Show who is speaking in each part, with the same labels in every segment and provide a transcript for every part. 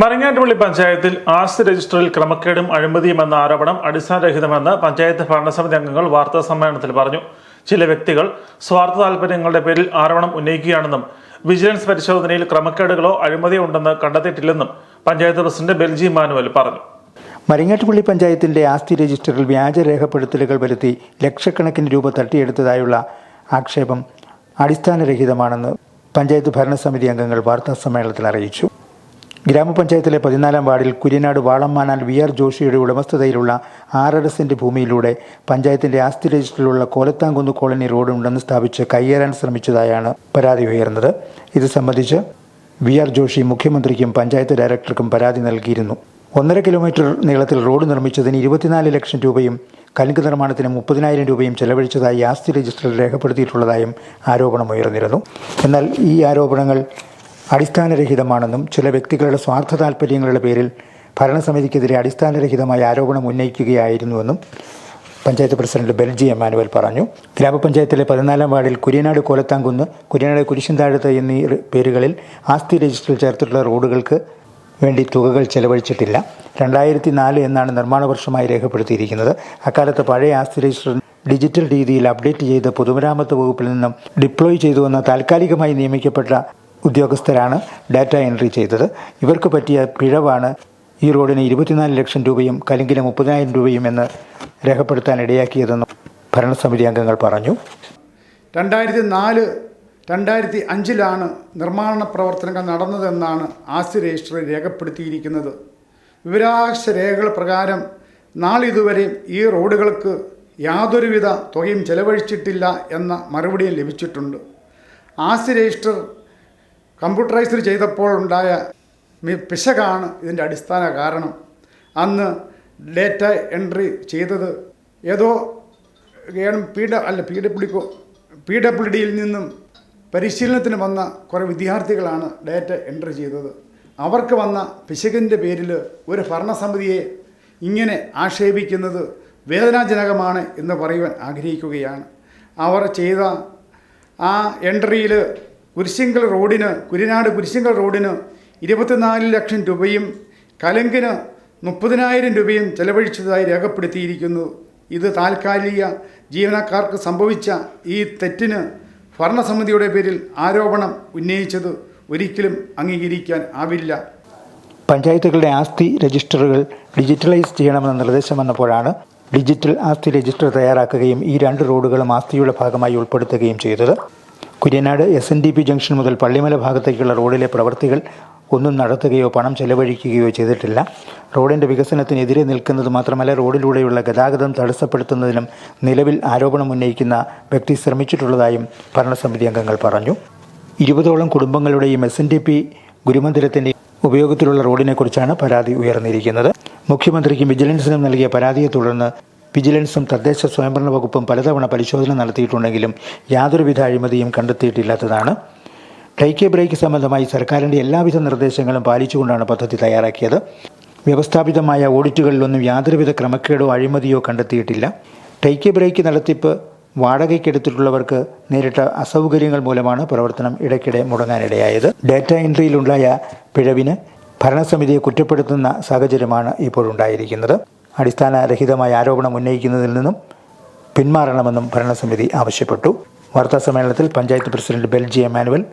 Speaker 1: മറിങ്ങാട്ടുപള്ളി പഞ്ചായത്തിൽ ആസ്തി രജിസ്റ്ററിൽ ക്രമക്കേടും അഴിമതിയും എന്ന ആരോപണം അടിസ്ഥാനരഹിതമെന്ന് പഞ്ചായത്ത് ഭരണസമിതി അംഗങ്ങൾ വാർത്താ സമ്മേളനത്തിൽ പറഞ്ഞു. ചില വ്യക്തികൾ സ്വാർത്ഥ താൽപര്യങ്ങളുടെ പേരിൽ ആരോപണം ഉന്നയിക്കുകയാണെന്നും വിജിലൻസ് പരിശോധനയിൽ ക്രമക്കേടുകളോ അഴിമതിയോ ഉണ്ടെന്ന് കണ്ടെത്തിയിട്ടില്ലെന്നും പഞ്ചായത്ത് പ്രസിഡന്റ് ബെൽജി മാനുവൽ പറഞ്ഞു.
Speaker 2: മരിങ്ങാട്ടുപള്ളി പഞ്ചായത്തിന്റെ ആസ്തി രജിസ്റ്ററിൽ വ്യാജ രേഖപ്പെടുത്തലുകൾ വരുത്തി ലക്ഷക്കണക്കിന് രൂപ തട്ടിയെടുത്തതായുള്ള ആക്ഷേപം അടിസ്ഥാനരഹിതമാണെന്ന് പഞ്ചായത്ത് ഭരണസമിതി അംഗങ്ങൾ വാർത്താ സമ്മേളനത്തിൽ അറിയിച്ചു. ഗ്രാമപഞ്ചായത്തിലെ പതിനാലാം വാർഡിൽ കുര്യനാട് വാളമ്മാനാൽ വി ആർ ജോഷിയുടെ ഉടമസ്ഥതയിലുള്ള ആറര സെന്റ് ഭൂമിയിലൂടെ പഞ്ചായത്തിന്റെ ആസ്തി രജിസ്റ്ററിലുള്ള കോലത്താങ്കുന്ന് കോളനി റോഡ് ഉണ്ടെന്ന് സ്ഥാപിച്ച് കയ്യേറാൻ ശ്രമിച്ചതായാണ് പരാതി ഉയർന്നത്. ഇത് സംബന്ധിച്ച് വി ആർ ജോഷി മുഖ്യമന്ത്രിക്കും പഞ്ചായത്ത് ഡയറക്ടർക്കും പരാതി നൽകിയിരുന്നു. ഒന്നര കിലോമീറ്റർ നീളത്തിൽ റോഡ് നിർമ്മിച്ചതിന് ഇരുപത്തിനാല് ലക്ഷം രൂപയും കലുങ്ക് നിർമ്മാണത്തിന് മുപ്പതിനായിരം രൂപയും ചെലവഴിച്ചതായി ആസ്തി രജിസ്റ്ററിൽ രേഖപ്പെടുത്തിയിട്ടുള്ളതായും ആരോപണമുയർന്നിരുന്നു എന്നാൽ ഈ ആരോപണങ്ങൾ അടിസ്ഥാനരഹിതമാണെന്നും ചില വ്യക്തികളുടെ സ്വാർത്ഥ താൽപ്പര്യങ്ങളുടെ പേരിൽ ഭരണസമിതിക്കെതിരെ അടിസ്ഥാനരഹിതമായ ആരോപണം ഉന്നയിക്കുകയായിരുന്നുവെന്നും പഞ്ചായത്ത് പ്രസിഡന്റ് ബെൽജി എമാനുവൽ പറഞ്ഞു. ഗ്രാമപഞ്ചായത്തിലെ പതിനാലാം വാർഡിൽ കുര്യനാട് കോലത്താങ്കുന്ന് കുര്യനാട് കുരിശിൻതാഴത്ത് എന്നീ പേരുകളിൽ ആസ്തി രജിസ്റ്ററിൽ ചേർത്തിട്ടുള്ള റോഡുകൾക്ക് വേണ്ടി തുകകൾ ചെലവഴിച്ചിട്ടില്ല. രണ്ടായിരത്തി നാല് എന്നാണ് നിർമ്മാണ വർഷമായി രേഖപ്പെടുത്തിയിരിക്കുന്നത്. അക്കാലത്ത് പഴയ ആസ്തി രജിസ്റ്റർ ഡിജിറ്റൽ രീതിയിൽ അപ്ഡേറ്റ് ചെയ്ത് പൊതുമരാമത്ത് വകുപ്പിൽ നിന്നും ഡിപ്ലോയ് ചെയ്തുവെന്ന താൽക്കാലികമായി നിയമിക്കപ്പെട്ട ഉദ്യോഗസ്ഥരാണ് ഡാറ്റ എൻട്രി ചെയ്തത്. ഇവർക്ക് പറ്റിയ പിഴവാണ് ഈ റോഡിന് ഇരുപത്തിനാല് ലക്ഷം രൂപയും കലിങ്കിന് മുപ്പതിനായിരം രൂപയും എന്ന് രേഖപ്പെടുത്താൻ ഇടയാക്കിയതെന്നും ഭരണസമിതി അംഗങ്ങൾ പറഞ്ഞു.
Speaker 3: രണ്ടായിരത്തി നാല് രണ്ടായിരത്തി അഞ്ചിലാണ് നിർമ്മാണ പ്രവർത്തനങ്ങൾ നടന്നതെന്നാണ് ആസ്തി രജിസ്റ്ററിൽ രേഖപ്പെടുത്തിയിരിക്കുന്നത്. വിവരാവകാശ രേഖകൾ പ്രകാരം നാളിതുവരെ ഈ റോഡുകൾക്ക് യാതൊരുവിധ തുകയും ചെലവഴിച്ചിട്ടില്ല എന്ന മറുപടിയും ലഭിച്ചിട്ടുണ്ട്. ആസ്തി രജിസ്റ്റർ കമ്പ്യൂട്ടറൈസ്ഡ് ചെയ്തപ്പോൾ ഉണ്ടായ പിശകാണ് ഇതിന്റെ അടിസ്ഥാന കാരണം. അന്ന് ഡേറ്റ എൻട്രി ചെയ്തത് ഏതോ പി ഡ അല്ല പി ഡബ്ല്യു പി ഡബ്ല്യു ഡിയിൽ നിന്നും പരിശീലനത്തിന് വന്ന കുറേ വിദ്യാർത്ഥികളാണ് ഡേറ്റ എൻട്രി ചെയ്തത്. അവർക്ക് വന്ന പിശകിന്റെ പേരിൽ ഒരു ഭരണസമിതിയെ ഇങ്ങനെ ആക്ഷേപിക്കുന്നത് വേദനാജനകമാണ് എന്ന് പറയുവാൻ ആഗ്രഹിക്കുകയാണ്. അവർ ചെയ്ത ആ എൻട്രിയിൽ കുരിശിങ്കൽ റോഡിന് കുരിനാട് കുരിശിങ്കൽ റോഡിന് ഇരുപത്തിനാല് ലക്ഷം രൂപയും കലങ്കിന് മുപ്പതിനായിരം രൂപയും ചെലവഴിച്ചതായി രേഖപ്പെടുത്തിയിരിക്കുന്നു. ഇത് താൽക്കാലിക ജീവനക്കാർക്ക് സംഭവിച്ച ഈ തെറ്റിന് ഭരണസമിതിയുടെ പേരിൽ ആരോപണം ഉന്നയിച്ചത് ഒരിക്കലും അംഗീകരിക്കാൻ ആവില്ല.
Speaker 2: പഞ്ചായത്തുകളുടെ ആസ്തി രജിസ്റ്ററുകൾ ഡിജിറ്റലൈസ് ചെയ്യണമെന്ന നിർദ്ദേശം വന്നപ്പോഴാണ് ഡിജിറ്റൽ ആസ്തി രജിസ്റ്റർ തയ്യാറാക്കുകയും ഈ രണ്ട് റോഡുകളും ആസ്തിയുടെ ഭാഗമായി ഉൾപ്പെടുത്തുകയും ചെയ്തത്. Kuryanad S N D P junction മുതൽ പള്ളിമല ഭാഗത്തേക്കുള്ള റോഡിലെ പ്രവൃത്തികൾ ഒന്നും നടത്തുകയോ പണം ചെലവഴിക്കുകയോ ചെയ്തിട്ടില്ല. റോഡിന്റെ വികസനത്തിനെതിരെ നിൽക്കുന്നത് മാത്രമല്ല റോഡിലൂടെയുള്ള ഗതാഗതം തടസ്സപ്പെടുത്തുന്നതിനും നിലവിൽ ആരോപണം ഉന്നയിക്കുന്ന വ്യക്തി ശ്രമിച്ചിട്ടുള്ളതായും ഭരണസമിതി അംഗങ്ങൾ പറഞ്ഞു. ഇരുപതോളം കുടുംബങ്ങളുടെയും എസ് എൻ ഡി പി ഗുരുമന്ദിരത്തിന്റെ ഉപയോഗത്തിലുള്ള റോഡിനെക്കുറിച്ചാണ് പരാതി ഉയർന്നിരിക്കുന്നത്. മുഖ്യമന്ത്രിക്കും വിജിലൻസിനും നൽകിയ പരാതിയെ തുടർന്ന് വിജിലൻസും തദ്ദേശ സ്വയംഭരണ വകുപ്പും പലതവണ പരിശോധന നടത്തിയിട്ടുണ്ടെങ്കിലും യാതൊരുവിധ അഴിമതിയും കണ്ടെത്തിയിട്ടില്ലാത്തതാണ്. ടൈക്കെ ബ്രേക്ക് സംബന്ധമായി സർക്കാരിന്റെ എല്ലാവിധ നിർദ്ദേശങ്ങളും പാലിച്ചുകൊണ്ടാണ് പദ്ധതി തയ്യാറാക്കിയത്. വ്യവസ്ഥാപിതമായ ഓഡിറ്റുകളിലൊന്നും യാതൊരുവിധ ക്രമക്കേടോ അഴിമതിയോ കണ്ടെത്തിയിട്ടില്ല. ടൈക്കെ ബ്രേക്ക് നടത്തിപ്പ് വാടകയ്ക്കെടുത്തിട്ടുള്ളവർക്ക് നേരിട്ട അസൗകര്യങ്ങൾ മൂലമാണ് പ്രവർത്തനം ഇടയ്ക്കിടെ മുടങ്ങാനിടയായത്. ഡാറ്റ എൻട്രിയിലുണ്ടായ പിഴവിന് ഭരണസമിതിയെ കുറ്റപ്പെടുത്തുന്ന സാഹചര്യമാണ് ഇപ്പോഴുണ്ടായിരിക്കുന്നത്. അടിസ്ഥാനരഹിതമായ ആരോപണം ഉന്നയിക്കുന്നതിൽ നിന്നും പിന്മാറണമെന്നും ഭരണസമിതി ആവശ്യപ്പെട്ടു. വാർത്താ സമ്മേളനത്തിൽ panchayat president Belji Emmanuel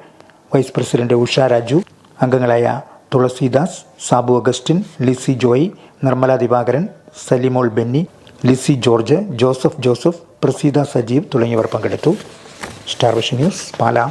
Speaker 2: vice president Usha Raju അംഗങ്ങളായ തുളസിദാസ് സാബു അഗസ്റ്റിൻ ലിസി ജോയ് നിർമ്മല ദിവാകരൻ സലിമോൾ ബെന്നി ലിസി ജോർജ് ജോസഫ് ജോസഫ് പ്രസീദ സജീവ് തുടങ്ങിയവർ പങ്കെടുത്തു. Star Vision News Pala.